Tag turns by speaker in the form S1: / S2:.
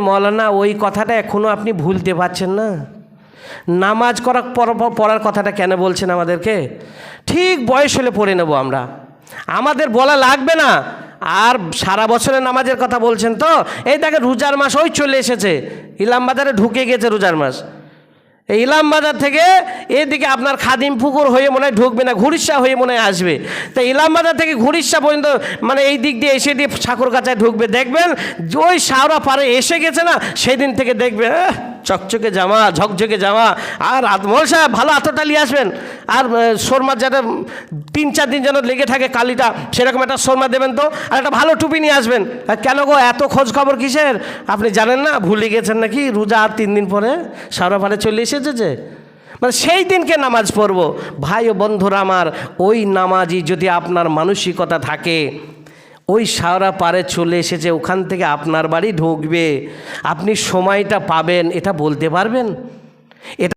S1: মৌলানা, ওই কথাটা এখনও আপনি ভুলতে পারছেন না। নামাজ করা পড়ার কথাটা কেন বলছেন আমাদেরকে? ঠিক বয়স হলে পড়ে নেব আমরা। আমাদের বলা লাগবে না। আর সারা বছরের নামাজের কথা বলছেন তো? এই দেখে রোজার মাস, ওই চলে এসেছে। ইলামবাজারে ঢুকে গেছে রোজার মাস। এই ইলাম বাজার থেকে এদিকে আপনার খাদিম পুকুর হয়ে মনে হয় ঢুকবে না, ঘুরিষ্যা হয়ে মনে হয় আসবে। ইলাম বাজার থেকে ঘুরিষ্যা পর্যন্ত মানে এই দিক দিয়ে এসে দিয়ে ঠাকুর কাছায় ঢুকবে। দেখবেন ওই সাউরা পারে এসে গেছে না, সেদিন থেকে দেখবে চকচকে জামা, ঝকঝকে জামা। আর আদমল সাহেব ভালো আতটালি আসবেন। আর আহ, সোরমার যাতে তিন চার দিন যেন লেগে থাকে কালিটা সেরকম একটা সোরমা দেবেন তো। আর একটা ভালো টুপি নিয়ে আসবেন। কেন গো এত খোঁজ খবর কিসের? আপনি জানেন না ভুলে গেছেন নাকি? রোজা আর তিন দিন পরে পারে চলে এসেছে যে। মানে সেই দিনকে নামাজ পড়ব। ভাই ও বন্ধুরা আমার ওই নামাজই যদি আপনার মানসিকতা থাকে ওই শাওরা পারে চলে এসেছে ওখান থেকে আপনার বাড়ি ঢুকবে। আপনি সময়টা পাবেন এটা বলতে পারবেন? এটা